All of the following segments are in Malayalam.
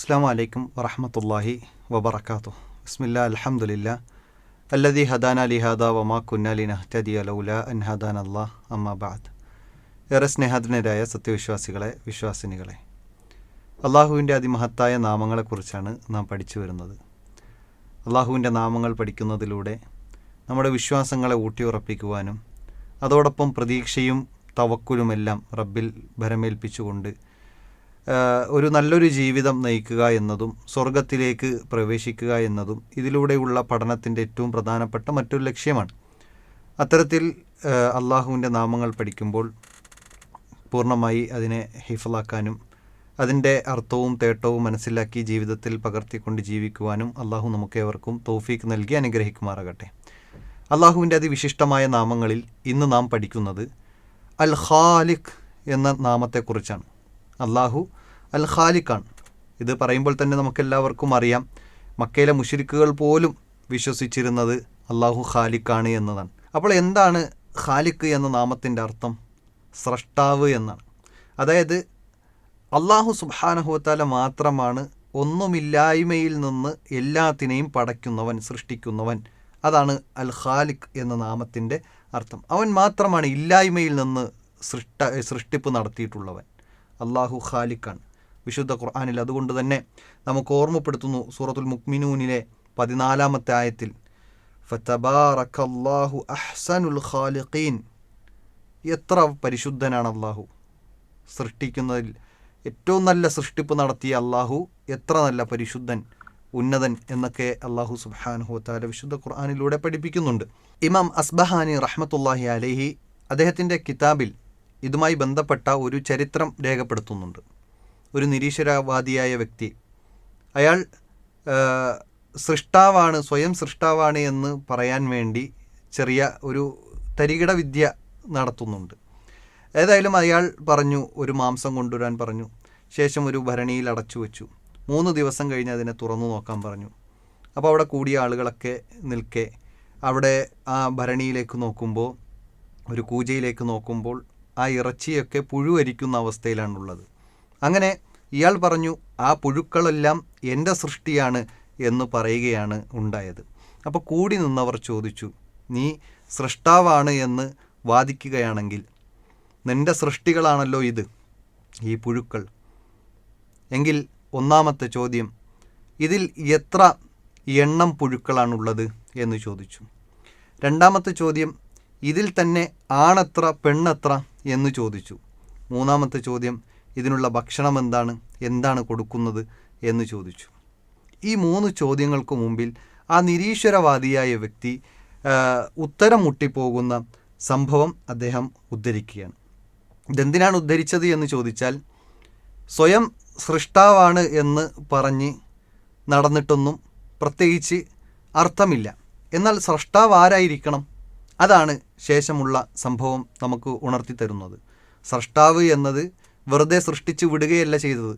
അസ്സാം വലൈക്കും വറഹമത്തല്ലാഹി വബർക്കാത്തു ബിസ്മില്ല അലഹമുല്ല അല്ലദി ഹദാന ലിഹാദ വമാ കുന്നാലി നഹ്തദി അലൗല അൻ ഹദാൻ അള്ളാഹ് അമ്മാബാദ് ഏറെ സ്നേഹധനരായ സത്യവിശ്വാസികളെ വിശ്വാസിനികളെ അള്ളാഹുവിന്റെ അതിമഹത്തായ നാമങ്ങളെക്കുറിച്ചാണ് നാം പഠിച്ചു വരുന്നത്. അള്ളാഹുവിന്റെ നാമങ്ങൾ പഠിക്കുന്നതിലൂടെ നമ്മുടെ വിശ്വാസങ്ങളെ ഊട്ടിയുറപ്പിക്കുവാനും അതോടൊപ്പം പ്രതീക്ഷയും തവക്കുലുമെല്ലാം റബ്ബിൽ ഭരമേൽപ്പിച്ചുകൊണ്ട് ഒരു നല്ലൊരു ജീവിതം നയിക്കുക എന്നതും സ്വർഗത്തിലേക്ക് പ്രവേശിക്കുക എന്നതും ഇതിലൂടെയുള്ള പഠനത്തിന്റെ ഏറ്റവും പ്രധാനപ്പെട്ട മറ്റൊരു ലക്ഷ്യമാണ്. അത്തരത്തിൽ അള്ളാഹുവിന്റെ നാമങ്ങൾ പഠിക്കുമ്പോൾ പൂർണമായി അതിനെ ഹിഫലാക്കാനും അതിന്റെ അർത്ഥവും തേട്ടവും മനസ്സിലാക്കി ജീവിതത്തിൽ പകർത്തിക്കൊണ്ട് ജീവിക്കുവാനും അള്ളാഹു നമുക്കേവർക്കും തൗഫീക്ക് നൽകി അനുഗ്രഹിക്കുമാറാകട്ടെ. അള്ളാഹുവിന്റെ അതിവിശിഷ്ടമായ നാമങ്ങളിൽ ഇന്ന് നാം പഠിക്കുന്നത് അൽ ഖാലിഖ് എന്ന നാമത്തെക്കുറിച്ചാണ്. അള്ളാഹു അൽ ഖാലിഖാണ് ഇത് പറയുമ്പോൾ തന്നെ നമുക്കെല്ലാവർക്കും അറിയാം. മക്കയിലെ മുഷിരിക്കുകൾ പോലും വിശ്വസിച്ചിരുന്നത് അള്ളാഹു ഖാലിഖാണ് എന്നതാണ്. അപ്പോൾ എന്താണ് ഖാലിഖ് എന്ന നാമത്തിന്റെ അർത്ഥം? സ്രഷ്ടാവ് എന്നാണ്. അതായത് അള്ളാഹു സുബാനഹുത്താല മാത്രമാണ് ഒന്നുമില്ലായ്മയിൽ നിന്ന് എല്ലാത്തിനെയും പടയ്ക്കുന്നവൻ സൃഷ്ടിക്കുന്നവൻ. അതാണ് അൽ ഖാലിഖ് എന്ന നാമത്തിന്റെ അർത്ഥം. അവൻ മാത്രമാണ് ഇല്ലായ്മയിൽ നിന്ന് സൃഷ്ട സൃഷ്ടിപ്പ് നടത്തിയിട്ടുള്ളവൻ. അള്ളാഹു ഖാലിഖാണ്. വിശുദ്ധ ഖുർആാനിൽ അതുകൊണ്ട് തന്നെ നമുക്ക് ഓർമ്മപ്പെടുത്തുന്നു സൂറത്തുൽ മുക്മിനൂനിലെ പതിനാലാമത്തെ ആയത്തിൽ ഫത്തബാറഖല്ലാഹു അഹ്സനുൽ ഖാലിഖീൻ. എത്ര പരിശുദ്ധനാണ് അള്ളാഹു സൃഷ്ടിക്കുന്നതിൽ ഏറ്റവും നല്ല സൃഷ്ടിപ്പ് നടത്തിയ അള്ളാഹു എത്ര നല്ല പരിശുദ്ധൻ ഉന്നതൻ എന്നൊക്കെ അള്ളാഹു സുബ്ഹാനഹു താല വിശുദ്ധ ഖുർആാനിലൂടെ പഠിപ്പിക്കുന്നുണ്ട്. ഇമാം അസ്ബഹാനി റഹ്മത്തുല്ലാഹി അലഹി അദ്ദേഹത്തിന്റെ കിതാബിൽ ഇതുമായി ബന്ധപ്പെട്ട ഒരു ചരിത്രം രേഖപ്പെടുത്തുന്നുണ്ട്. ഒരു നിരീശ്വരവാദിയായ വ്യക്തി. അയാൾ സൃഷ്ടാവാണ് സ്വയം സൃഷ്ടാവാണ് എന്ന് പറയാൻ വേണ്ടി ചെറിയ ഒരു തരികിട വിദ്യ നടത്തുന്നുണ്ട്. ഏതായാലും അയാൾ പറഞ്ഞു ഒരു മാംസം കൊണ്ടുവരാൻ പറഞ്ഞു. ശേഷം ഒരു ഭരണിയിൽ അടച്ചു വെച്ചു. മൂന്ന് ദിവസം കഴിഞ്ഞ് അതിനെ തുറന്നു നോക്കാൻ പറഞ്ഞു. അപ്പോൾ അവിടെ കൂടിയ ആളുകളൊക്കെ നിൽക്കെ അവിടെ ആ ഭരണിയിലേക്ക് നോക്കുമ്പോൾ ഒരു കൂജയിലേക്ക് നോക്കുമ്പോൾ ആ ഇറച്ചിയൊക്കെ പുഴുവരിക്കുന്ന അവസ്ഥയിലാണുള്ളത്. അങ്ങനെ ഇയാൾ പറഞ്ഞു ആ പുഴുക്കളെല്ലാം എന്റെ സൃഷ്ടിയാണ് എന്ന് പറയുകയാണ് ഉണ്ടായത്. അപ്പോൾ കൂടി നിന്നവർ ചോദിച്ചു നീ സൃഷ്ടാവാണ് എന്ന് വാദിക്കുകയാണെങ്കിൽ നിന്റെ സൃഷ്ടികളാണല്ലോ ഇത് ഈ പുഴുക്കൾ. എങ്കിൽ ഒന്നാമത്തെ ചോദ്യം ഇതിൽ എത്ര എണ്ണം പുഴുക്കളാണുള്ളത്? എന്ന് ചോദിച്ചു. രണ്ടാമത്തെ ചോദ്യം ഇതിൽ തന്നെ ആണെത്ര പെണ്ണെത്ര? എന്ന് ചോദിച്ചു. മൂന്നാമത്തെ ചോദ്യം ഇതിനുള്ള ഭക്ഷണം എന്താണ്? എന്താണ് കൊടുക്കുന്നത്? എന്ന് ചോദിച്ചു. ഈ മൂന്ന് ചോദ്യങ്ങൾക്ക് മുമ്പിൽ ആ നിരീശ്വരവാദിയായ വ്യക്തി ഉത്തരം മുട്ടിപ്പോകുന്ന സംഭവം അദ്ദേഹം ഉദ്ധരിക്കുകയാണ്. ഇതെന്തിനാണ് ഉദ്ധരിച്ചത് എന്ന് ചോദിച്ചാൽ സ്വയം സൃഷ്ടാവാണ് എന്ന് പറഞ്ഞ് നടന്നിട്ടൊന്നും പ്രത്യേകിച്ച് അർത്ഥമില്ല. എന്നാൽ സൃഷ്ടാവ് ആരായിരിക്കണം? അതാണ് ശേഷമുള്ള സംഭവം നമുക്ക് ഉണർത്തി തരുന്നത്. സൃഷ്ടാവ് എന്നത് വെറുതെ സൃഷ്ടിച്ചു വിടുകയല്ല ചെയ്തത്.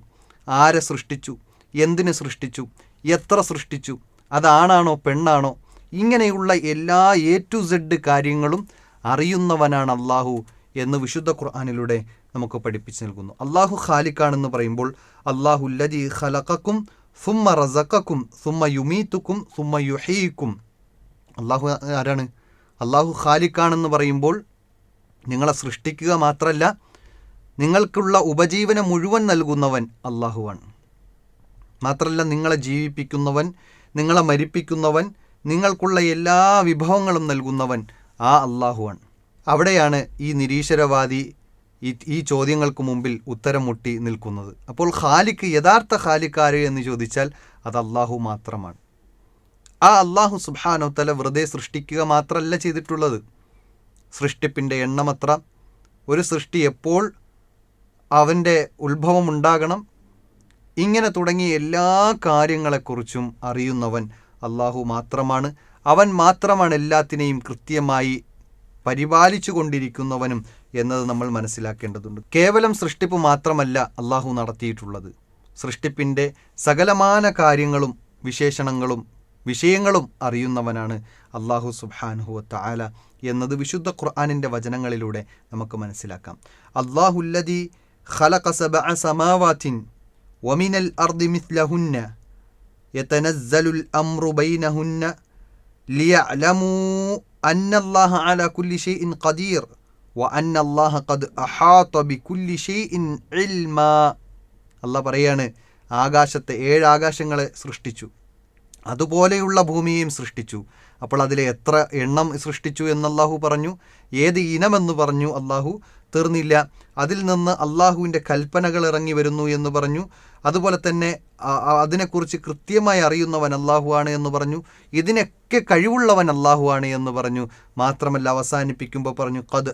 ആരെ സൃഷ്ടിച്ചു? എന്തിന് സൃഷ്ടിച്ചു? എത്ര സൃഷ്ടിച്ചു? അതാണാണോ പെണ്ണാണോ? ഇങ്ങനെയുള്ള എല്ലാ എ ടു സെഡ് കാര്യങ്ങളും അറിയുന്നവനാണ് അള്ളാഹു എന്ന് വിശുദ്ധ ഖുർആാനിലൂടെ നമുക്ക് പഠിപ്പിച്ചു നൽകുന്നു. അള്ളാഹു ഖാലിക്കാണെന്ന് പറയുമ്പോൾ അള്ളാഹു ലജി ഖലഖക്കും സുമ്മ റസക്കും സുമ്മ യുമീത്തുക്കും സുമ്മ യുഹീക്കും അള്ളാഹു ആരാണ്? അള്ളാഹു ഖാലിക്കാണെന്ന് പറയുമ്പോൾ നിങ്ങളെ സൃഷ്ടിക്കുക മാത്രമല്ല നിങ്ങൾക്കുള്ള ഉപജീവനം മുഴുവൻ നൽകുന്നവൻ അള്ളാഹുവാണ് മാത്രമല്ല നിങ്ങളെ ജീവിപ്പിക്കുന്നവൻ നിങ്ങളെ മരിപ്പിക്കുന്നവൻ നിങ്ങൾക്കുള്ള എല്ലാ വിഭവങ്ങളും നൽകുന്നവൻ ആ അള്ളാഹുവാണ് അവിടെയാണ് ഈ നിരീശ്വരവാദി ഈ ചോദ്യങ്ങൾക്ക് മുമ്പിൽ ഉത്തരം മുട്ടി നിൽക്കുന്നത്. അപ്പോൾ ഖാലിക്ക് യഥാർത്ഥ ഖാലിക്കാര് എന്ന് ചോദിച്ചാൽ അത് അള്ളാഹു മാത്രമാണ്. ആ അള്ളാഹു സുബാനോ തല വെറുതെ സൃഷ്ടിക്കുക മാത്രമല്ല ചെയ്തിട്ടുള്ളത്. സൃഷ്ടിപ്പിന്റെ എണ്ണമത്ര ഒരു സൃഷ്ടി എപ്പോൾ അവന്റെ ഉത്ഭവം ഉണ്ടാകണം ഇങ്ങനെ തുടങ്ങിയ എല്ലാ കാര്യങ്ങളെക്കുറിച്ചും അറിയുന്നവൻ അള്ളാഹു മാത്രമാണ്. അവൻ മാത്രമാണ് എല്ലാത്തിനെയും കൃത്യമായി പരിപാലിച്ചു കൊണ്ടിരിക്കുന്നവനും എന്നത് നമ്മൾ മനസ്സിലാക്കേണ്ടതുണ്ട്. കേവലം സൃഷ്ടിപ്പ് മാത്രമല്ല അള്ളാഹു നടത്തിയിട്ടുള്ളത്. സൃഷ്ടിപ്പിന്റെ സകലമാന കാര്യങ്ങളും വിശേഷണങ്ങളും വിഷയങ്ങളും അറിയുന്നവനാണ് അള്ളാഹു സുബാൻഹു താല എന്നത് വിശുദ്ധ ഖുർആാനിന്റെ വചനങ്ങളിലൂടെ നമുക്ക് മനസ്സിലാക്കാം. അള്ളാഹുല്ലതി سبع سماوات ومن الأرض مثلهن يتنزل الأمر بينهن ليعلموا أن الله على كل شيء قدير وأن الله قد أحاط بكل شيء علما الله പറയാണ് ആകാശത്തെ ഏഴ് ആകാശങ്ങളെ സൃഷ്ടിച്ചു അതുപോലെയുള്ള ഭൂമിയെയും സൃഷ്ടിച്ചു. അപ്പോൾ അതിലെ എത്ര എണ്ണം സൃഷ്ടിച്ചു എന്ന് അള്ളാഹു പറഞ്ഞു ഏത് ഇനമെന്ന് പറഞ്ഞു അള്ളാഹു തീർന്നില്ല. അതിൽ നിന്ന് അള്ളാഹുവിന്റെ കൽപ്പനകൾ ഇറങ്ങി വരുന്നു എന്ന് പറഞ്ഞു. അതുപോലെ തന്നെ അതിനെക്കുറിച്ച് കൃത്യമായി അറിയുന്നവൻ അള്ളാഹുവാണ് എന്ന് പറഞ്ഞു. ഇതിനൊക്കെ കഴിവുള്ളവൻ അള്ളാഹുവാണ് എന്ന് പറഞ്ഞു. മാത്രമല്ല അവസാനിപ്പിക്കുമ്പോൾ പറഞ്ഞു കത്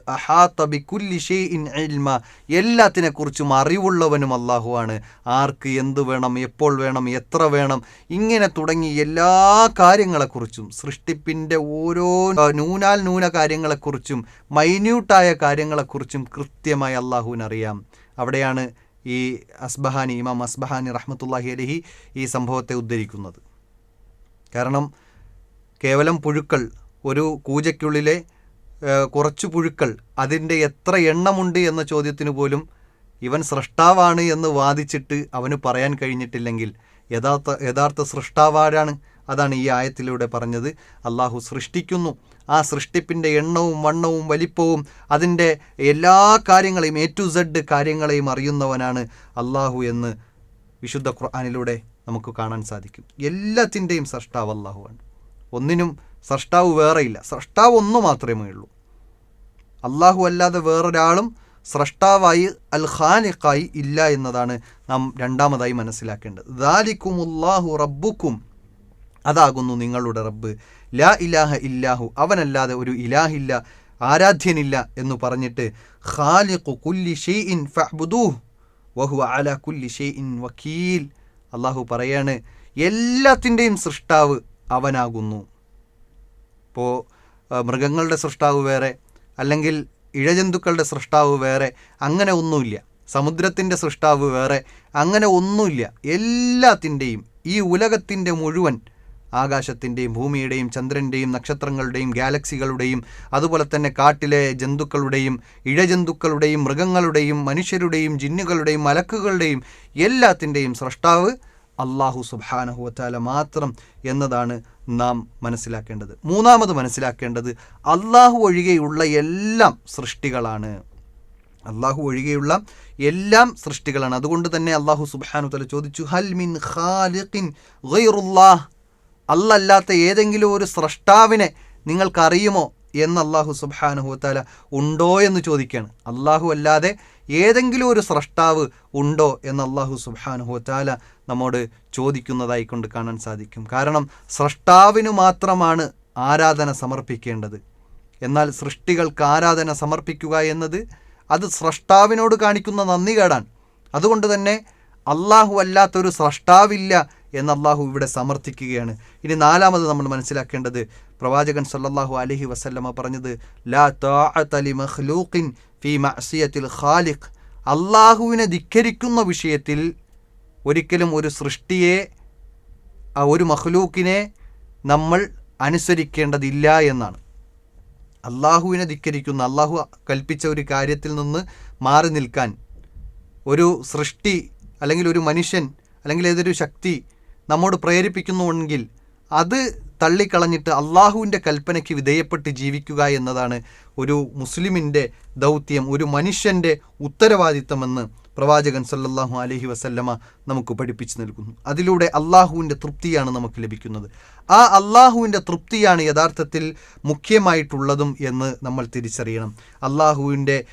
ഇൽമ. എല്ലാത്തിനെക്കുറിച്ചും അറിവുള്ളവനും അള്ളാഹുവാണ് ആർക്ക് എന്ത് വേണം എപ്പോൾ വേണം എത്ര വേണം ഇങ്ങനെ തുടങ്ങി എല്ലാ കാര്യങ്ങളെക്കുറിച്ചും സൃഷ്ടിപ്പിന്റെ ഓരോ നൂനാൽ നൂന കാര്യങ്ങളെക്കുറിച്ചും മൈന്യൂട്ടായ കാര്യങ്ങളെക്കുറിച്ചും കൃത്യമായി അള്ളാഹുവിനറിയാം അവിടെയാണ് ഈ അസ്ബഹാനി ഇമാം അസ്ബഹാനി റഹ്മത്തുല്ലാഹി അലഹി ഈ സംഭവത്തെ ഉദ്ധരിക്കുന്നത്. കാരണം കേവലം പുഴുക്കൾ ഒരു കൂജയ്ക്കുള്ളിലെ കുറച്ച് പുഴുക്കൾ അതിന്റെ എത്ര എണ്ണമുണ്ട് എന്ന ചോദ്യത്തിന് പോലും ഇവൻ സൃഷ്ടാവാണ് എന്ന് വാദിച്ചിട്ട് അവന് പറയാൻ കഴിഞ്ഞിട്ടില്ലെങ്കിൽ യഥാർത്ഥ യഥാർത്ഥ സൃഷ്ടാവാരാണ്. അതാണ് ഈ ആയത്തിലൂടെ പറഞ്ഞത്. അള്ളാഹു സൃഷ്ടിക്കുന്നു. ആ സൃഷ്ടിപ്പിന്റെ എണ്ണവും വണ്ണവും വലിപ്പവും അതിന്റെ എല്ലാ കാര്യങ്ങളെയും എ ടു സെഡ് കാര്യങ്ങളെയും അറിയുന്നവനാണ് അള്ളാഹു എന്ന് വിശുദ്ധ ഖുർആാനിലൂടെ നമുക്ക് കാണാൻ സാധിക്കും. എല്ലാത്തിന്റെയും സൃഷ്ടാവ് അള്ളാഹുവാണ് ഒന്നിനും സൃഷ്ടാവ് വേറെയില്ല. സൃഷ്ടാവ് ഒന്ന് മാത്രമേ ഉള്ളൂ. അള്ളാഹു അല്ലാതെ വേറൊരാളും സ്രഷ്ടാവായി അൽ ഖാലിഖായി ഇല്ല എന്നതാണ് നാം രണ്ടാമതായി മനസ്സിലാക്കേണ്ടത്. ദാലിക്കുമുല്ലാഹു റബ്ബുക്കും അതാകുന്നു നിങ്ങളുടെ റബ്ബ്. ലാ ഇലാഹ ഇല്ലാഹു അവനല്ലാതെ ഒരു ഇലാഹില്ല ആരാധ്യനില്ല എന്ന് പറഞ്ഞിട്ട് ഖാലിഖു കുല്ലി ഷെയ്ഇൻ ഫഅ്ബുദൂഹ് വഹുവ അല കുല്ലി ഷെയ്ഇൻ വക്കീൽ. അള്ളാഹു പറയാണ് എല്ലാത്തിന്റെയും സൃഷ്ടാവ് അവനാകുന്നു. ഇപ്പോൾ മൃഗങ്ങളുടെ സൃഷ്ടാവ് വേറെ അല്ലെങ്കിൽ ഇഴജന്തുക്കളുടെ സൃഷ്ടാവ് വേറെ അങ്ങനെ ഒന്നുമില്ല. സമുദ്രത്തിന്റെ സൃഷ്ടാവ് വേറെ അങ്ങനെ ഒന്നുമില്ല. എല്ലാത്തിന്റെയും ഈ ഉലകത്തിന്റെ മുഴുവൻ ആകാശത്തിന്റെയും ഭൂമിയുടെയും ചന്ദ്രന്റെയും നക്ഷത്രങ്ങളുടെയും ഗാലക്സികളുടെയും അതുപോലെ തന്നെ കാട്ടിലെ ജന്തുക്കളുടെയും ഇഴജന്തുക്കളുടെയും മൃഗങ്ങളുടെയും മനുഷ്യരുടെയും ജിന്നുകളുടെയും മലക്കുകളുടെയും എല്ലാത്തിന്റെയും സ്രഷ്ടാവ് അള്ളാഹു സുബാനഹുവറ്റാല മാത്രം എന്നതാണ് നാം മനസ്സിലാക്കേണ്ടത്. മൂന്നാമത് മനസ്സിലാക്കേണ്ടത് അള്ളാഹു ഒഴികെയുള്ള എല്ലാം സൃഷ്ടികളാണ്. അള്ളാഹു ഒഴികെയുള്ള എല്ലാം സൃഷ്ടികളാണ്. അതുകൊണ്ട് തന്നെ അള്ളാഹു സുബാനു തല ചോദിച്ചു ഹൽ മിൻ ഖാലിഖിൻ ഗൈറുല്ലാഹ്? അല്ലല്ലാത്ത ഏതെങ്കിലും ഒരു സ്രഷ്ടാവിനെ നിങ്ങൾക്കറിയുമോ എന്ന് അള്ളാഹു സുബാനുഹു താല ഉണ്ടോ എന്ന് ചോദിക്കുകയാണ്. അള്ളാഹു അല്ലാതെ ഏതെങ്കിലും ഒരു സ്രഷ്ടാവ് ഉണ്ടോ എന്ന് അള്ളാഹു സുബാനുഹു താല നമ്മോട് ചോദിക്കുന്നതായി കൊണ്ട് കാണാൻ സാധിക്കും. കാരണം സ്രഷ്ടാവിന് മാത്രമാണ് ആരാധന സമർപ്പിക്കേണ്ടത്. എന്നാൽ സൃഷ്ടികൾക്ക് ആരാധന സമർപ്പിക്കുക എന്നത് അത് സ്രഷ്ടാവിനോട് കാണിക്കുന്ന നന്ദി നന്ദികേടാണ് അതുകൊണ്ട് തന്നെ അള്ളാഹു അല്ലാത്തൊരു സ്രഷ്ടാവില്ല എന്ന് അള്ളാഹു ഇവിടെ സമർത്ഥിക്കുകയാണ്. ഇനി നാലാമത് നമ്മൾ മനസ്സിലാക്കേണ്ടത് പ്രവാചകൻ സല്ലാഹു അലഹി വസല്ലമ പറഞ്ഞത് ലാ മഖ്ലൂഖിൻ ഫീ മഅസിയത്തിൽ ഖാലിഖ്. അള്ളാഹുവിനെ ധിക്കരിക്കുന്ന വിഷയത്തിൽ ഒരിക്കലും ഒരു സൃഷ്ടിയെ ഒരു മഖ്ലൂക്കിനെ നമ്മൾ അനുസരിക്കേണ്ടതില്ല എന്നാണ്. അള്ളാഹുവിനെ ധിക്കരിക്കുന്ന അള്ളാഹു കൽപ്പിച്ച ഒരു കാര്യത്തിൽ നിന്ന് മാറി നിൽക്കാൻ ഒരു സൃഷ്ടി അല്ലെങ്കിൽ ഒരു മനുഷ്യൻ അല്ലെങ്കിൽ ഏതൊരു ശക്തി നമ്മോട് പ്രേരിപ്പിക്കുന്നുവെങ്കിൽ അത് തള്ളിക്കളഞ്ഞിട്ട് അള്ളാഹുവിന്റെ കൽപ്പനയ്ക്ക് വിധേയപ്പെട്ട് ജീവിക്കുക എന്നതാണ് ഒരു മുസ്ലിമിന്റെ ദൗത്യം ഒരു മനുഷ്യന്റെ ഉത്തരവാദിത്തമെന്ന് പ്രവാചകൻ സല്ലാഹു അലഹി വസല്ലമ നമുക്ക് പഠിപ്പിച്ചു നൽകുന്നു. അതിലൂടെ അള്ളാഹുവിന്റെ തൃപ്തിയാണ് നമുക്ക് ലഭിക്കുന്നത്. ആ അള്ളാഹുവിന്റെ തൃപ്തിയാണ് യഥാർത്ഥത്തിൽ മുഖ്യമായിട്ടുള്ളതും എന്ന് നമ്മൾ തിരിച്ചറിയണം. അള്ളാഹുവിന്റെ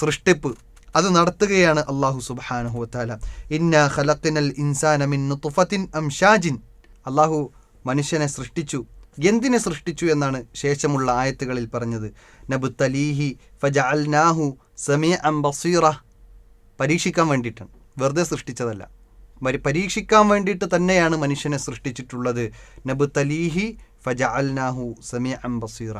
സൃഷ്ടിപ്പ് അത് നടത്തുകയാണ് അള്ളാഹു സുബ്ഹാനഹു വതാല ഇന്ന ഖലത്തിനൽ ഇൻസാന മിൻ നുത്ഫത്തിൻ അംഷാജിൻ അള്ളാഹു മനുഷ്യനെ സൃഷ്ടിച്ചു. എന്തിനെ സൃഷ്ടിച്ചു എന്നാണ് ശേഷമുള്ള ആയത്തുകളിൽ പറഞ്ഞത്. നബുത്തലീഹി ഫജഅൽനാഹു സമീഅൻ ബസീറ പരീക്ഷിക്കാൻ വേണ്ടിയിട്ടാണ് വെറുതെ സൃഷ്ടിച്ചതല്ല. പരി- പരീക്ഷിക്കാൻ വേണ്ടിയിട്ട് തന്നെയാണ് മനുഷ്യനെ സൃഷ്ടിച്ചിട്ടുള്ളത്. നബുത്തലീഹി ഫജഅൽനാഹു സമീഅൻ ബസീറ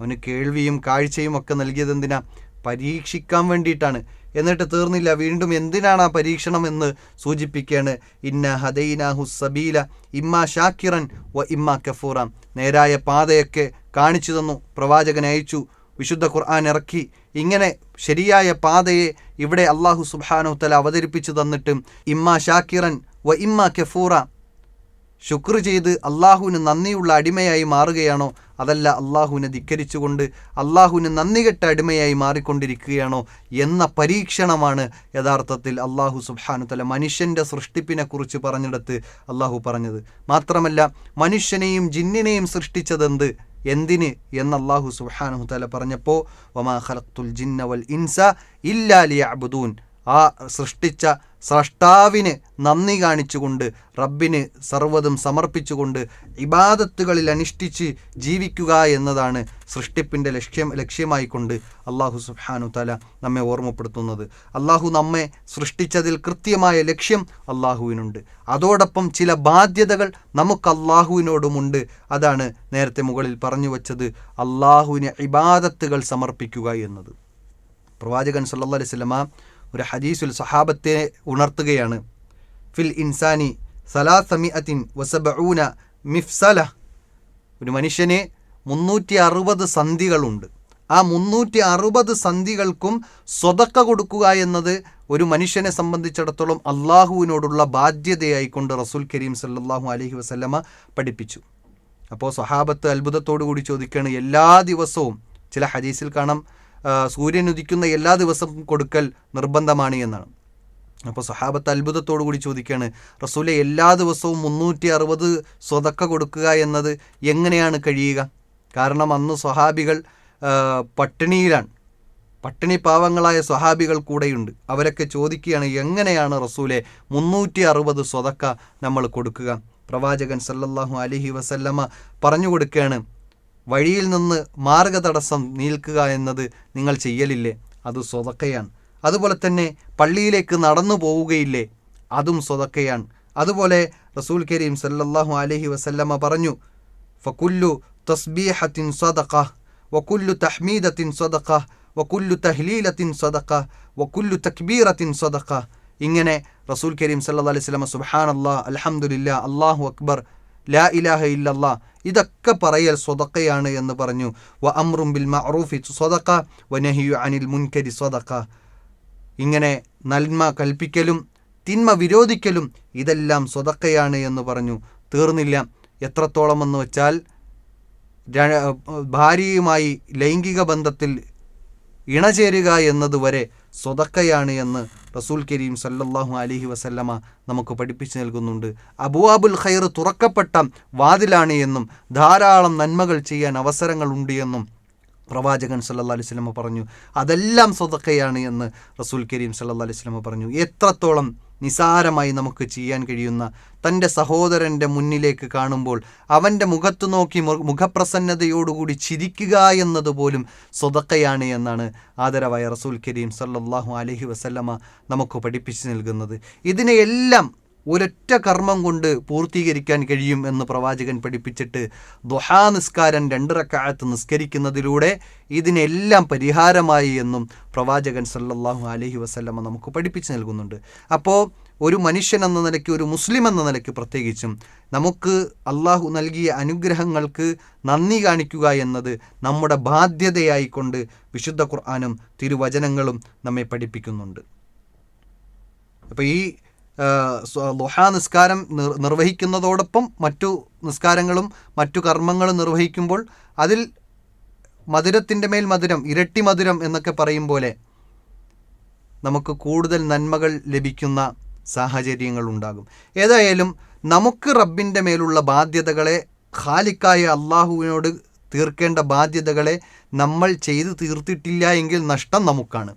അവന് കേൾവിയും കാഴ്ചയും ഒക്കെ നൽകിയത് എന്തിനാ പരീക്ഷിക്കാൻ വേണ്ടിയിട്ടാണ്. എന്നിട്ട് തീർന്നില്ല. വീണ്ടും എന്തിനാണ് ആ പരീക്ഷണം എന്ന് സൂചിപ്പിക്കുകയാണ് ഇന്ന ഹദൈന സബീല ഇമ്മ ഷാക്കിറൻ വ ഇമ്മ കഫൂറ. നേരായ പാതയൊക്കെ കാണിച്ചു തന്നു. പ്രവാചകൻ അയച്ചു. വിശുദ്ധ ഖുർആൻ ഇറക്കി. ഇങ്ങനെ ശരിയായ പാതയെ ഇവിടെ അള്ളാഹു സുബാനുത്തല അവതരിപ്പിച്ചു തന്നിട്ടും ഇമ്മ ഷാക്കിറൻ വ ഇമ്മ കെഫൂറ ശുക്ർ ചെയ്ത് അള്ളാഹുവിന് നന്ദിയുള്ള അടിമയായി മാറുകയാണോ? അതല്ല അള്ളാഹുവിനെ ധിക്കരിച്ചുകൊണ്ട് അള്ളാഹുവിന് നന്ദി കെട്ട അടിമയായി മാറിക്കൊണ്ടിരിക്കുകയാണോ എന്ന പരീക്ഷണമാണ് യഥാർത്ഥത്തിൽ അള്ളാഹു സുബാനുത്തല മനുഷ്യന്റെ സൃഷ്ടിപ്പിനെക്കുറിച്ച് പറഞ്ഞെടുത്ത് അള്ളാഹു പറഞ്ഞത്. മാത്രമല്ല മനുഷ്യനെയും ജിന്നിനെയും സൃഷ്ടിച്ചതെന്ത്? എന്തിന് എന്ന് അള്ളാഹു സുബാനു തല പറഞ്ഞപ്പോൾ വമാ ഖലഖ്തുൽ ജിന്ന വൽ ഇൻസ ഇല്ലാലിയ അബുദൂൻ ആ സൃഷ്ടിച്ച സ്രഷ്ടാവിന് നന്ദി കാണിച്ചുകൊണ്ട് റബ്ബിന് സർവതും സമർപ്പിച്ചുകൊണ്ട് ഇബാദത്തുകളിൽ അനുഷ്ഠിച്ച് ജീവിക്കുക എന്നതാണ് സൃഷ്ടിപ്പിന്റെ ലക്ഷ്യം ലക്ഷ്യമായിക്കൊണ്ട് അള്ളാഹു സുഹാനു തല നമ്മെ ഓർമ്മപ്പെടുത്തുന്നത്. അള്ളാഹു നമ്മെ സൃഷ്ടിച്ചതിൽ കൃത്യമായ ലക്ഷ്യം അള്ളാഹുവിനുണ്ട് അതോടൊപ്പം ചില ബാധ്യതകൾ നമുക്ക് അള്ളാഹുവിനോടുമുണ്ട് അതാണ് നേരത്തെ മുകളിൽ പറഞ്ഞു വച്ചത് അള്ളാഹുവിന് ഇബാദത്തുകൾ സമർപ്പിക്കുക എന്നത്. പ്രവാചകൻ സല്ലാ അലൈഹി വസല്ലമ ഒരു ഹദീസുൽ സഹാബത്തെ ഉണർത്തുകയാണ്. ഫിൽ ഇൻസാനി സലാ സമിഅത്തിൻ വസബഊന മിഫ്സല ഒരു മനുഷ്യന് മുന്നൂറ്റി അറുപത് സന്ധികളുണ്ട്. ആ മുന്നൂറ്റി അറുപത് സന്ധികൾക്കും സ്വതക്ക കൊടുക്കുക എന്നത് ഒരു മനുഷ്യനെ സംബന്ധിച്ചിടത്തോളം അള്ളാഹുവിനോടുള്ള ബാധ്യതയായിക്കൊണ്ട് റസൂൽ കരീം സല്ലാഹു അലഹി വസല്ലമ പഠിപ്പിച്ചു. അപ്പോൾ സഹാബത്ത് അത്ഭുതത്തോടു കൂടി ചോദിക്കുകയാണ് എല്ലാ ദിവസവും ചില ഹദീസിൽ കാണാം സൂര്യൻ ഉദിക്കുന്ന എല്ലാ ദിവസവും കൊടുക്കൽ നിർബന്ധമാണ് എന്നാണ്. അപ്പോൾ സഹാബത്ത് അത്ഭുതത്തോടു കൂടി ചോദിക്കുകയാണ് റസൂലെ എല്ലാ ദിവസവും മുന്നൂറ്റി അറുപത് സ്വതക്ക കൊടുക്കുക എന്നത് എങ്ങനെയാണ് കഴിയുക? കാരണം അന്ന് സ്വഹാബികൾ പട്ടിണിയിലാണ്. പട്ടിണി പാവങ്ങളായ സ്വഹാബികൾ കൂടെയുണ്ട്. അവരൊക്കെ ചോദിക്കുകയാണ് എങ്ങനെയാണ് റസൂലെ മുന്നൂറ്റി അറുപത് സ്വതക്ക നമ്മൾ കൊടുക്കുക? പ്രവാചകൻ സല്ലല്ലാഹു അലഹി വസല്ലമ്മ പറഞ്ഞു കൊടുക്കുകയാണ് വഴിയിൽ നിന്ന് മാർഗതടസ്സം നീൽക്കുക എന്നത് നിങ്ങൾ ചെയ്യലില്ലേ? അത് സ്വതക്കയാണ്. അതുപോലെ തന്നെ പള്ളിയിലേക്ക് നടന്നു പോവുകയില്ലേ? അതും സ്വതക്കയാണ്. അതുപോലെ റസൂൽ കരീം സല്ലല്ലാഹു അലഹി വസല്ലമ്മ പറഞ്ഞു ഫക്കുല്ലു തസ്ബീഹത്തിൻ സ്വതക്ക വക്കുല്ലു തഹ്മീദത്തിൻ സ്വതക്ക വക്കുല്ലു തഹ്ലീലത്തിൻ സ്വതക്ക വക്കുല്ലു തക്ബീറത്തിൻ സ്വതക്ക. ഇങ്ങനെ റസൂൽ കരീം സല്ലാ അലൈഹി സ്വലമ അള്ളാഹ് അലഹമുല്ലാ അള്ളാഹു അക്ബർ ലാ ഇലാഹ ഇല്ലല്ലാ ഇതൊക്കെ പറയൽ സ്വതക്കയാണ് എന്ന് പറഞ്ഞു. വ അമ്രും ബിൽ മഅറൂഫി സ്വതക്ക വ നഹിയു അനിൽ മുൻകരി സ്വതക്ക. ഇങ്ങനെ നന്മ കൽപ്പിക്കലും തിന്മ വിരോധിക്കലും ഇതെല്ലാം സ്വതക്കയാണ് എന്ന് പറഞ്ഞു. തീർന്നില്ല. എത്രത്തോളം എന്ന് വെച്ചാൽ ഭാര്യയുമായി ലൈംഗിക ബന്ധത്തിൽ ഇണചേരുക എന്നതുവരെ സ്വതക്കയാണ് എന്ന് റസൂൽ കരീം സല്ലാഹു അലഹി വസല്ലമ നമുക്ക് പഠിപ്പിച്ചു നൽകുന്നുണ്ട്. അബുവാബുൽ ഖൈർ തുറക്കപ്പെട്ട വാതിലാണ് എന്നും ധാരാളം നന്മകൾ ചെയ്യാൻ അവസരങ്ങൾ ഉണ്ട് എന്നും പ്രവാചകൻ സല്ലല്ലാഹു അലൈഹി സ്വലമ പറഞ്ഞു. അതെല്ലാം സ്വതക്കയാണ് എന്ന് റസൂൽ കരീം സല്ലല്ലാഹു അലൈഹി സ്വലമ പറഞ്ഞു. എത്രത്തോളം നിസാരമായി നമുക്ക് ചെയ്യാൻ കഴിയുന്ന തന്റെ സഹോദരന്റെ മുന്നിലേക്ക് കാണുമ്പോൾ അവന്റെ മുഖത്തു നോക്കി മുഖപ്രസന്നതയോടുകൂടി ചിരിക്കുക എന്നതുപോലും സ്വതക്കയാണ് എന്നാണ് ആദരവായ റസൂൽ കരീം സല്ലാഹു അലഹി വസല്ലമ നമുക്ക് പഠിപ്പിച്ചു നൽകുന്നത്. ഇതിനെയെല്ലാം ഒരൊറ്റ കർമ്മം കൊണ്ട് പൂർത്തീകരിക്കാൻ കഴിയും എന്ന് പ്രവാചകൻ പഠിപ്പിച്ചിട്ട് ദുഹാ നിസ്കാരം രണ്ട് റക്കായത്ത് നിസ്കരിക്കുന്നതിലൂടെ ഇതിനെല്ലാം പരിഹാരമായി എന്നും പ്രവാചകൻ സല്ലാഹു അലഹി വസ്ല്ലമ്മ നമുക്ക് പഠിപ്പിച്ചു നൽകുന്നുണ്ട്. അപ്പോൾ ഒരു മനുഷ്യൻ എന്ന നിലയ്ക്ക് ഒരു മുസ്ലിം എന്ന നിലയ്ക്ക് പ്രത്യേകിച്ചും നമുക്ക് അള്ളാഹു നൽകിയ അനുഗ്രഹങ്ങൾക്ക് നന്ദി കാണിക്കുക എന്നത് നമ്മുടെ ബാധ്യതയായിക്കൊണ്ട് വിശുദ്ധ ഖുർആാനും തിരുവചനങ്ങളും നമ്മെ പഠിപ്പിക്കുന്നുണ്ട്. അപ്പോൾ ഈ ദുഹാ നിസ്കാരം നിർ നിർവഹിക്കുന്നതോടൊപ്പം മറ്റു നിസ്കാരങ്ങളും മറ്റു കർമ്മങ്ങളും നിർവഹിക്കുമ്പോൾ അതിൽ മധുരത്തിന്റെ മേൽ മധുരം ഇരട്ടി മധുരം എന്നൊക്കെ പറയും പോലെ നമുക്ക് കൂടുതൽ നന്മകൾ ലഭിക്കുന്ന സാഹചര്യങ്ങൾ ഉണ്ടാകും. ഏതായാലും നമുക്ക് റബ്ബിന്റെ മേലുള്ള ബാധ്യതകളെ ഖാലിക്കായ അള്ളാഹുവിനോട് തീർക്കേണ്ട ബാധ്യതകളെ നമ്മൾ ചെയ്തു തീർത്തിട്ടില്ല എങ്കിൽ നഷ്ടം നമുക്കാണ്.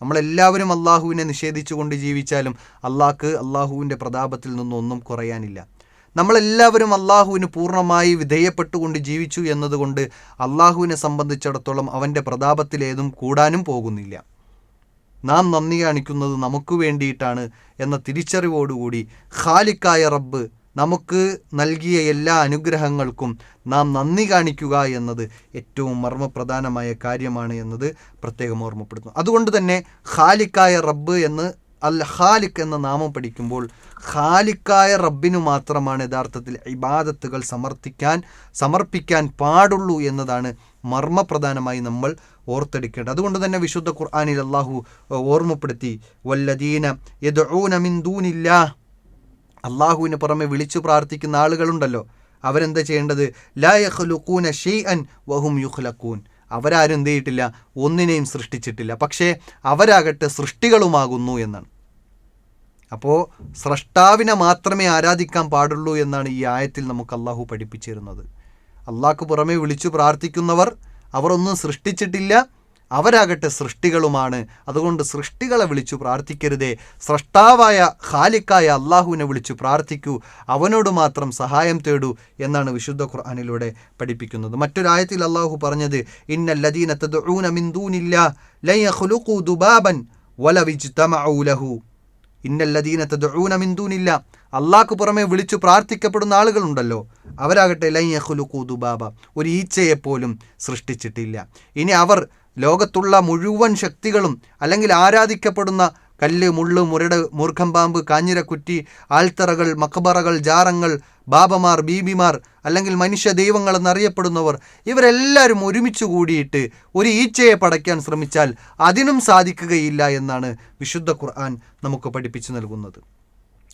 നമ്മളെല്ലാവരും അള്ളാഹുവിനെ നിഷേധിച്ചുകൊണ്ട് ജീവിച്ചാലും അള്ളാഹ്ക്ക് അള്ളാഹുവിന്റെ പ്രതാപത്തിൽ നിന്നൊന്നും കുറയാനില്ല. നമ്മളെല്ലാവരും അള്ളാഹുവിന് പൂർണമായി വിധേയപ്പെട്ടുകൊണ്ട് ജീവിച്ചു എന്നതുകൊണ്ട് അള്ളാഹുവിനെ സംബന്ധിച്ചിടത്തോളം അവന്റെ പ്രതാപത്തിലേതും കൂടാനും പോകുന്നില്ല. നാം നന്ദി കാണിക്കുന്നത് നമുക്ക് വേണ്ടിയിട്ടാണ് എന്ന തിരിച്ചറിവോടുകൂടി ഖാലിക്കായ റബ്ബ് നമുക്ക് നൽകിയ എല്ലാ അനുഗ്രഹങ്ങൾക്കും നാം നന്ദി കാണിക്കുക എന്നത് ഏറ്റവും മർമ്മപ്രധാനമായ കാര്യമാണ് എന്നത് പ്രത്യേകം ഓർമ്മപ്പെടുന്നു അതുകൊണ്ട് തന്നെ ഖാലിക്കായ റബ്ബ് എന്ന് അൽ ഖാലിഖ് എന്ന നാമം പഠിക്കുമ്പോൾ ഖാലിക്കായ റബ്ബിനു മാത്രമാണ് യഥാർത്ഥത്തിൽ ഇബാദത്തുകൾ സമർപ്പിക്കാൻ സമർപ്പിക്കാൻ പാടുള്ളൂ എന്നതാണ് മർമ്മപ്രധാനമായി നമ്മൾ ഓർത്തെടുക്കേണ്ടത്. അതുകൊണ്ട് തന്നെ വിശുദ്ധ ഖുർആാനിൽ അള്ളാഹു ഓർമ്മപ്പെടുത്തി വല്ലദീന യദ്ഊന മിൻ അള്ളാഹുവിന് പുറമെ വിളിച്ചു പ്രാർത്ഥിക്കുന്ന ആളുകളുണ്ടല്ലോ. അവരെന്താ ചെയ്യേണ്ടത്? ലാ യഖ്ലുഖൂന ഷെയ്അൻ വഹും യുഹ്ലക്കൂൻ അവരാരും എന്ത് ചെയ്തിട്ടില്ല? ഒന്നിനെയും സൃഷ്ടിച്ചിട്ടില്ല. പക്ഷേ അവരാകട്ടെ സൃഷ്ടികളുമാകുന്നു എന്നാണ്. അപ്പോൾ സ്രഷ്ടാവിനെ മാത്രമേ ആരാധിക്കാൻ പാടുള്ളൂ എന്നാണ് ഈ ആയത്തിൽ നമുക്ക് അള്ളാഹു പഠിപ്പിച്ചിരുന്നത്. അള്ളാഹ്ക്ക് പുറമെ വിളിച്ചു പ്രാർത്ഥിക്കുന്നവർ അവർ ഒന്നും സൃഷ്ടിച്ചിട്ടില്ല അവരാകട്ടെ സൃഷ്ടികളുമാണ്. അതുകൊണ്ട് സൃഷ്ടികളെ വിളിച്ചു പ്രാർത്ഥിക്കരുതേ. സ്രഷ്ടാവായ ഖാലിക്കായ അള്ളാഹുവിനെ വിളിച്ചു പ്രാർത്ഥിക്കൂ. അവനോട് മാത്രം സഹായം തേടൂ എന്നാണ് വിശുദ്ധ ഖുർആാനിലൂടെ പഠിപ്പിക്കുന്നത്. മറ്റൊരായത്തിൽ അള്ളാഹു പറഞ്ഞത് ഇന്നല്ലദീന തദ്ഊന മിൻ ദൂനില്ലാ ദുബാബൻ മിൻ അള്ളാഹ്ക്ക് പുറമെ വിളിച്ചു പ്രാർത്ഥിക്കപ്പെടുന്ന ആളുകളുണ്ടല്ലോ. അവരാകട്ടെ ലൈ ദുബാബ. ഒരു ഈച്ചയെപ്പോലും സൃഷ്ടിച്ചിട്ടില്ല. ഇനി അവർ ലോകത്തുള്ള മുഴുവൻ ശക്തികളും അല്ലെങ്കിൽ ആരാധിക്കപ്പെടുന്ന കല്ല് മുള്ള് മുരട് മൂർഖം പാമ്പ് കാഞ്ഞിരക്കുറ്റി ആൽത്തറകൾ മക്ബറകൾ ജാറങ്ങൾ ബാബമാർ ബീബിമാർ അല്ലെങ്കിൽ മനുഷ്യ ദൈവങ്ങൾ എന്നറിയപ്പെടുന്നവർ ഇവരെല്ലാവരും ഒരുമിച്ച് കൂടിയിട്ട് ഒരു ഈച്ചയെ പടയ്ക്കാൻ ശ്രമിച്ചാൽ അതിനും സാധിക്കുകയില്ല എന്നാണ് വിശുദ്ധ ഖുർആൻ നമുക്ക് പഠിപ്പിച്ചു നൽകുന്നത്.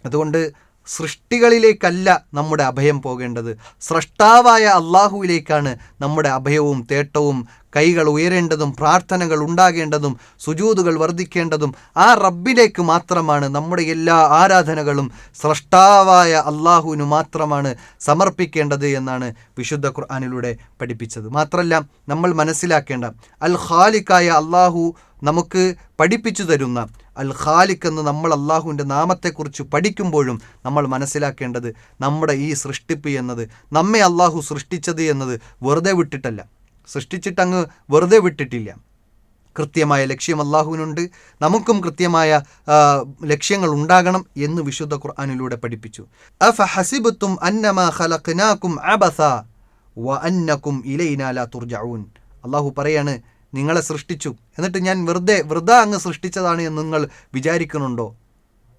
അതുകൊണ്ട് സൃഷ്ടികളിലേക്കല്ല നമ്മുടെ അഭയം പോകേണ്ടത്. സ്രഷ്ടാവായ അള്ളാഹുവിലേക്കാണ് നമ്മുടെ അഭയവും തേട്ടവും കൈകൾ ഉയരേണ്ടതും പ്രാർത്ഥനകൾ ഉണ്ടാകേണ്ടതും സുജൂതുകൾ വർദ്ധിക്കേണ്ടതും ആ റബ്ബിലേക്ക് മാത്രമാണ് നമ്മുടെ എല്ലാ ആരാധനകളും സ്രഷ്ടാവായ അള്ളാഹുവിനു മാത്രമാണ് സമർപ്പിക്കേണ്ടത് എന്നാണ് വിശുദ്ധ ഖുർആാനിലൂടെ പഠിപ്പിച്ചത്. മാത്രമല്ല നമ്മൾ മനസ്സിലാക്കേണ്ട അൽ ഖാലിക്കായ അള്ളാഹു നമുക്ക് പഠിപ്പിച്ചു തരുന്ന അൽ ഖാലിഖ് എന്ന് നമ്മൾ അള്ളാഹുവിന്റെ നാമത്തെക്കുറിച്ച് പഠിക്കുമ്പോഴും നമ്മൾ മനസ്സിലാക്കേണ്ടത് നമ്മുടെ ഈ സൃഷ്ടിപ്പ് എന്നത് നമ്മെ അള്ളാഹു സൃഷ്ടിച്ചത് എന്നത് വെറുതെ വിട്ടിട്ടല്ല. സൃഷ്ടിച്ചിട്ടങ്ങ് വെറുതെ വിട്ടിട്ടില്ല. കൃത്യമായ ലക്ഷ്യം അള്ളാഹുവിനുണ്ട് നമുക്കും കൃത്യമായ ലക്ഷ്യങ്ങൾ ഉണ്ടാകണം എന്ന് വിശുദ്ധ ഖുർആാനിലൂടെ പഠിപ്പിച്ചു. അഫ ഹസിബത്തും അന്നമാ ഖലഖ്നാകും അബസ വ അന്നക്കും ഇലൈനാ ലാ തുർജഊൻ. അള്ളാഹു പറയാണ് നിങ്ങളെ സൃഷ്ടിച്ചു. എന്നിട്ട് ഞാൻ വെറുതെ വൃത അങ്ങ് സൃഷ്ടിച്ചതാണ് എന്ന് നിങ്ങൾ വിചാരിക്കുന്നുണ്ടോ?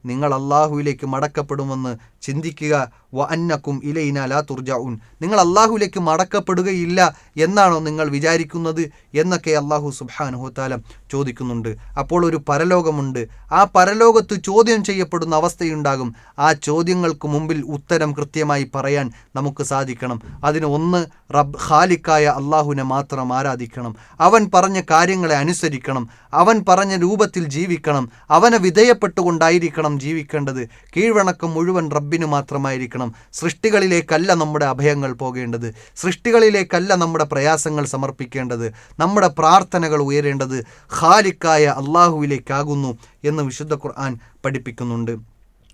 നിങ്ങൾ അള്ളാഹുവിലേക്ക് മടക്കപ്പെടുമെന്ന് ചിന്തിക്കുക വ അന്നക്കും ഇലയിന ലാ തുർജഊൻ നിങ്ങൾ അള്ളാഹുലേക്ക് മടക്കപ്പെടുകയില്ല എന്നാണോ നിങ്ങൾ വിചാരിക്കുന്നത് എന്നൊക്കെ അള്ളാഹു സുബാനുഹോത്താലം ചോദിക്കുന്നുണ്ട്. അപ്പോൾ ഒരു പരലോകമുണ്ട്. ആ പരലോകത്ത് ചോദ്യം ചെയ്യപ്പെടുന്ന അവസ്ഥയുണ്ടാകും. ആ ചോദ്യങ്ങൾക്ക് മുമ്പിൽ ഉത്തരം കൃത്യമായി പറയാൻ നമുക്ക് സാധിക്കണം. അതിന് ഒന്ന് റബ് ഖാലിക്കായ അള്ളാഹുവിനെ മാത്രം ആരാധിക്കണം. അവൻ പറഞ്ഞ കാര്യങ്ങളെ അനുസരിക്കണം. അവൻ പറഞ്ഞ രൂപത്തിൽ ജീവിക്കണം. അവനെ വിധേയപ്പെട്ടുകൊണ്ടായിരിക്കണം ജീവിക്കേണ്ടത്. കീഴ്വണക്കം മുഴുവൻ റബ്ബിന് മാത്രമായിരിക്കണം. സൃഷ്ടികളിലേക്കല്ല നമ്മുടെ അഭയങ്ങൾ പോകേണ്ടത്. സൃഷ്ടികളിലേക്കല്ല നമ്മുടെ പ്രയാസങ്ങൾ സമർപ്പിക്കേണ്ടത്. നമ്മുടെ പ്രാർത്ഥനകൾ ഉയരേണ്ടത് ഖാലിക്കായ അള്ളാഹുവിലേക്കാകുന്നു എന്ന് വിശുദ്ധ ഖുർആൻ പഠിപ്പിക്കുന്നുണ്ട്.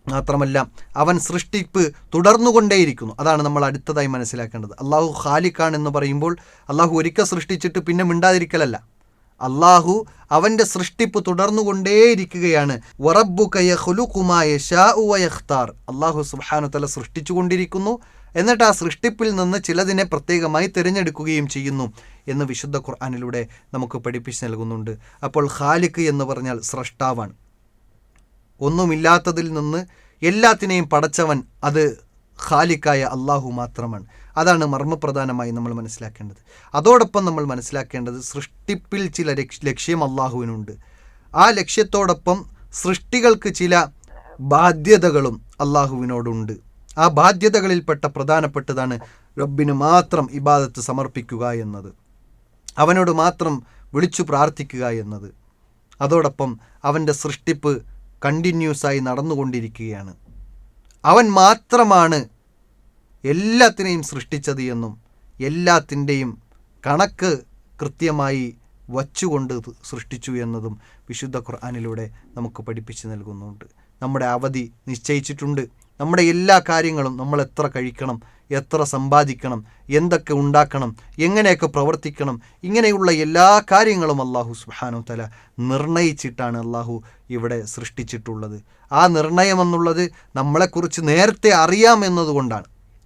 മാത്രമല്ല അവൻ സൃഷ്ടിപ്പ് തുടർന്നുകൊണ്ടേയിരിക്കുന്നു. അതാണ് നമ്മൾ അടുത്തതായി മനസ്സിലാക്കേണ്ടത്. അള്ളാഹു ഖാലിഖാൻ എന്ന് പറയുമ്പോൾ അള്ളാഹു ഒരിക്കൽ സൃഷ്ടിച്ചിട്ട് പിന്നെ മിണ്ടാതിരിക്കലല്ല. അള്ളാഹു അവന്റെ സൃഷ്ടിപ്പ് തുടർന്നുകൊണ്ടേയിരിക്കുകയാണ്. അള്ളാഹു സുബ്ഹാനു തല സൃഷ്ടിച്ചുകൊണ്ടിരിക്കുന്നു. എന്നിട്ട് ആ സൃഷ്ടിപ്പിൽ നിന്ന് ചിലതിനെ പ്രത്യേകമായി തിരഞ്ഞെടുക്കുകയും ചെയ്യുന്നു എന്ന് വിശുദ്ധ ഖുർആാനിലൂടെ നമുക്ക് പഠിപ്പിച്ച് നൽകുന്നുണ്ട്. അപ്പോൾ ഖാലിഖ് എന്ന് പറഞ്ഞാൽ സ്രഷ്ടാവാണ്. ഒന്നുമില്ലാത്തതിൽ നിന്ന് എല്ലാത്തിനെയും പടച്ചവൻ അത് ഖാലിക്കായ അള്ളാഹു മാത്രമാണ്. അതാണ് മർമ്മപ്രധാനമായി നമ്മൾ മനസ്സിലാക്കേണ്ടത്. അതോടൊപ്പം നമ്മൾ മനസ്സിലാക്കേണ്ടത് സൃഷ്ടിപ്പിൽ ചില ലക്ഷ്യം അള്ളാഹുവിനുണ്ട് ആ ലക്ഷ്യത്തോടൊപ്പം സൃഷ്ടികൾക്ക് ചില ബാധ്യതകളും അള്ളാഹുവിനോടുണ്ട് ആ ബാധ്യതകളിൽപ്പെട്ട പ്രധാനപ്പെട്ടതാണ് റബ്ബിന് മാത്രം ഇബാദത്ത് സമർപ്പിക്കുക എന്നത്. അവനോട് മാത്രം വിളിച്ചു പ്രാർത്ഥിക്കുക എന്നത്. അതോടൊപ്പം അവന്റെ സൃഷ്ടിപ്പ് കണ്ടിന്യൂസായി നടന്നുകൊണ്ടിരിക്കുകയാണ്. അവൻ മാത്രമാണ് എല്ലാത്തിനെയും സൃഷ്ടിച്ചത് എന്നും എല്ലാത്തിന്റെയും കണക്ക് കൃത്യമായി വച്ചുകൊണ്ട് സൃഷ്ടിച്ചു എന്നതും വിശുദ്ധ ഖുർആാനിലൂടെ നമുക്ക് പഠിപ്പിച്ചു നൽകുന്നുണ്ട്. നമ്മുടെ അവധി നിശ്ചയിച്ചിട്ടുണ്ട്. നമ്മുടെ എല്ലാ കാര്യങ്ങളും നമ്മൾ എത്ര കഴിക്കണം എത്ര സമ്പാദിക്കണം എന്തൊക്കെ ഉണ്ടാക്കണം എങ്ങനെയൊക്കെ പ്രവർത്തിക്കണം ഇങ്ങനെയുള്ള എല്ലാ കാര്യങ്ങളും അള്ളാഹു സുബാനു തല നിർണയിച്ചിട്ടാണ് അള്ളാഹു ഇവിടെ സൃഷ്ടിച്ചിട്ടുള്ളത്. ആ നിർണയം എന്നുള്ളത് നമ്മളെക്കുറിച്ച് നേരത്തെ അറിയാം എന്നതുകൊണ്ടാണ്.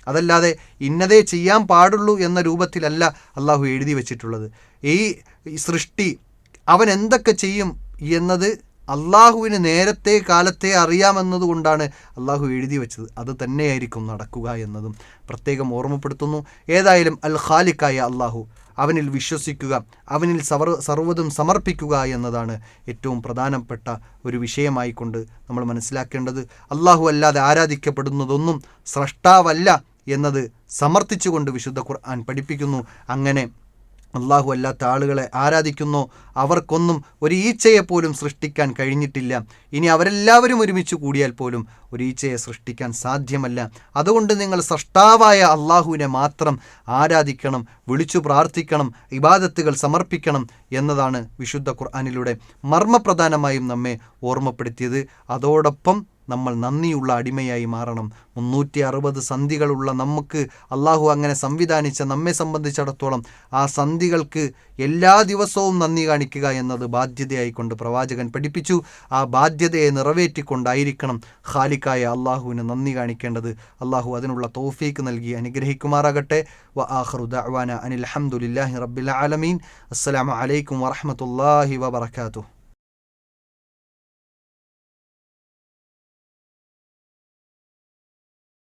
അതല്ലാതെ ഇന്നതേ ചെയ്യാൻ പാടുള്ളൂ എന്ന രൂപത്തിലല്ല അള്ളാഹു എഴുതി വച്ചിട്ടുള്ളത്. ഈ സൃഷ്ടി അവൻ എന്തൊക്കെ ചെയ്യും എന്നത് അള്ളാഹുവിന് നേരത്തെ കാലത്തെ അറിയാമെന്നതുകൊണ്ടാണ് അള്ളാഹു എഴുതി വെച്ചത്. അത് തന്നെയായിരിക്കും നടക്കുക എന്നതും പ്രത്യേകം ഓർമ്മപ്പെടുത്തുന്നു. ഏതായാലും അൽ ഖാലിക്കായ അള്ളാഹു അവനിൽ വിശ്വസിക്കുക അവനിൽ സവർ സർവതും സമർപ്പിക്കുക എന്നതാണ് ഏറ്റവും പ്രധാനപ്പെട്ട ഒരു വിഷയമായിക്കൊണ്ട് നമ്മൾ മനസ്സിലാക്കേണ്ടത്. അള്ളാഹു അല്ലാതെ ആരാധിക്കപ്പെടുന്നതൊന്നും സ്രഷ്ടാവല്ല എന്നത് സമർത്ഥിച്ചുകൊണ്ട് വിശുദ്ധ ഖുർആൻ പഠിപ്പിക്കുന്നു. അങ്ങനെ അള്ളാഹു അല്ലാത്ത ആളുകളെ ആരാധിക്കുന്നോ. അവർക്കൊന്നും ഒരു ഈച്ചയെ പോലും സൃഷ്ടിക്കാൻ കഴിഞ്ഞിട്ടില്ല. ഇനി അവരെല്ലാവരും ഒരുമിച്ച് കൂടിയാൽ പോലും ഒരു ഈച്ചയെ സൃഷ്ടിക്കാൻ സാധ്യമല്ല. അതുകൊണ്ട് നിങ്ങൾ സൃഷ്ടാവായ അള്ളാഹുവിനെ മാത്രം ആരാധിക്കണം വിളിച്ചു പ്രാർത്ഥിക്കണം ഇബാദത്തുകൾ സമർപ്പിക്കണം എന്നതാണ് വിശുദ്ധ ഖുർആാനിലൂടെ മർമ്മപ്രധാനമായും നമ്മെ ഓർമ്മപ്പെടുത്തിയത്. അതോടൊപ്പം നമ്മൾ നന്ദിയുള്ള അടിമയായി മാറണം. മുന്നൂറ്റി അറുപത് സന്ധികളുള്ള നമുക്ക് അള്ളാഹു അങ്ങനെ സംവിധാനിച്ച നമ്മെ സംബന്ധിച്ചിടത്തോളം ആ സന്ധികൾക്ക് എല്ലാ ദിവസവും നന്ദി കാണിക്കുക എന്നത് ബാധ്യതയായിക്കൊണ്ട് പ്രവാചകൻ പഠിപ്പിച്ചു. ആ ബാധ്യതയെ നിറവേറ്റിക്കൊണ്ടായിരിക്കണം ഖാലിക്കായ അള്ളാഹുവിന് നന്ദി കാണിക്കേണ്ടത്. അള്ളാഹു അതിനുള്ള തോഫീക്ക് നൽകി അനുഗ്രഹിക്കുമാറാകട്ടെ. വ ആഹ്റുദാന അനിൽ അഹമ്മദുലില്ലാഹി റബ്ബിൽ ആലമീൻ. അസ്സലാമു അലൈക്കും വറഹ്മത്തുള്ളാഹി വബറകാതുഹു.